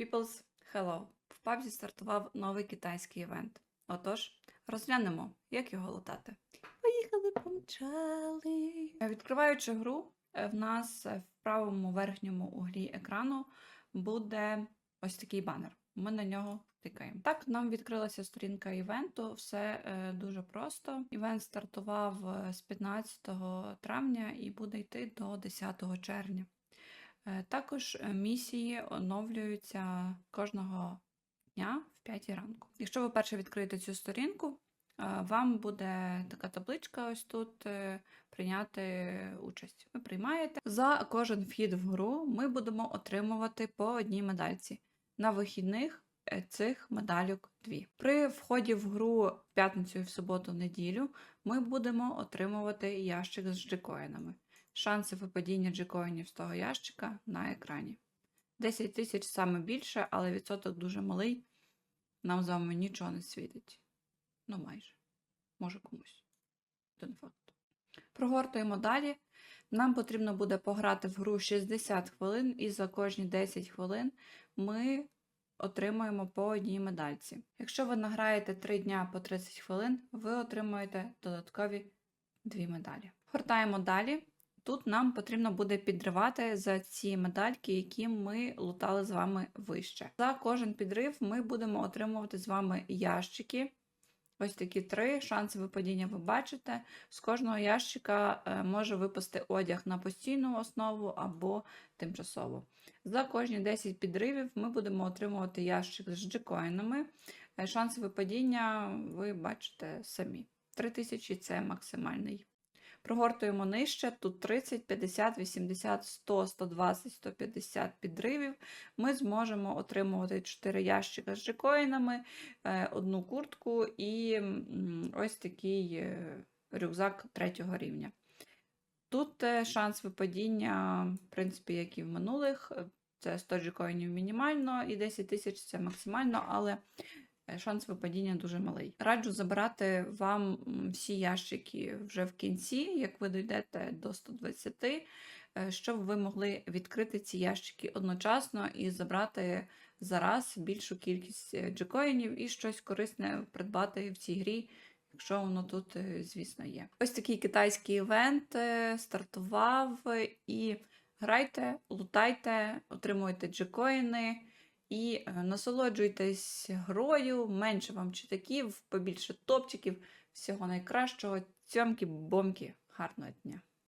People's Hello. В пабзі стартував новий китайський івент. Отож, розглянемо, як його лутати. Поїхали, помчали. Е, Відкриваючи гру, е, в нас е, в правому верхньому углі екрану буде ось такий банер. Ми на нього тикаємо. Так, нам відкрилася сторінка івенту. Все е, дуже просто. Івент стартував з 15 травня і буде йти до 10 червня. Е, Також е, місії оновлюються кожного дня в 5 ранку. Якщо ви перше відкриєте цю сторінку, е, вам буде така табличка ось тут прийняти участь. Ви приймаєте. За кожен вхід в гру ми будемо отримувати по одній медальці. На вихідних цих медальок дві. При вході в гру в п'ятницю в суботу, в неділю ми будемо отримувати ящик з джекоїнами. Шанси випадіння джекоїнів з того ящика на екрані. 10 тисяч саме більше, але відсоток дуже малий. Нам з вами нічого не світить. Ну, майже. Може комусь. Не факт. Прогортуємо далі. Нам потрібно буде пограти в гру 60 хвилин, і за кожні 10 хвилин ми отримуємо по одній медальці. Якщо ви награєте 3 дня по 30 хвилин, ви отримуєте додаткові 2 медалі. Гортаємо далі. Тут нам потрібно буде підривати за ці медальки, які ми лутали з вами вище. За кожен підрив ми будемо отримувати з вами ящики. Ось такі три шанси випадіння ви бачите. З кожного ящика е, може випасти одяг на постійну основу або тимчасово. За кожні 10 підривів ми будемо отримувати ящик з джекоїнами. Е, Шанси випадіння ви бачите самі. 3000 це максимальний. Прогортуємо нижче, тут 30, 50, 80, 100, 120, 150 підривів. Ми зможемо отримувати 4 ящика з джекоїнами, е, одну куртку і ось такий е, рюкзак третього рівня. Тут е, шанс випадіння, в принципі, як і в минулих, це 100 джекоїнів мінімально і 10 тисяч це максимально, але шанс випадіння дуже малий. Раджу забирати вам всі ящики вже в кінці, як ви дійдете до 120, е, щоб ви могли відкрити ці ящики одночасно і забрати зараз більшу кількість е, джекоїнів і щось корисне придбати в цій грі, якщо воно тут, е, звісно, є. Ось такий китайський івент е, стартував е, і грайте, лутайте, отримуйте джекоїни. І е, насолоджуйтесь грою, менше вам читаків, побільше топчиків, всього найкращого. Цьомки-бомки, гарного дня!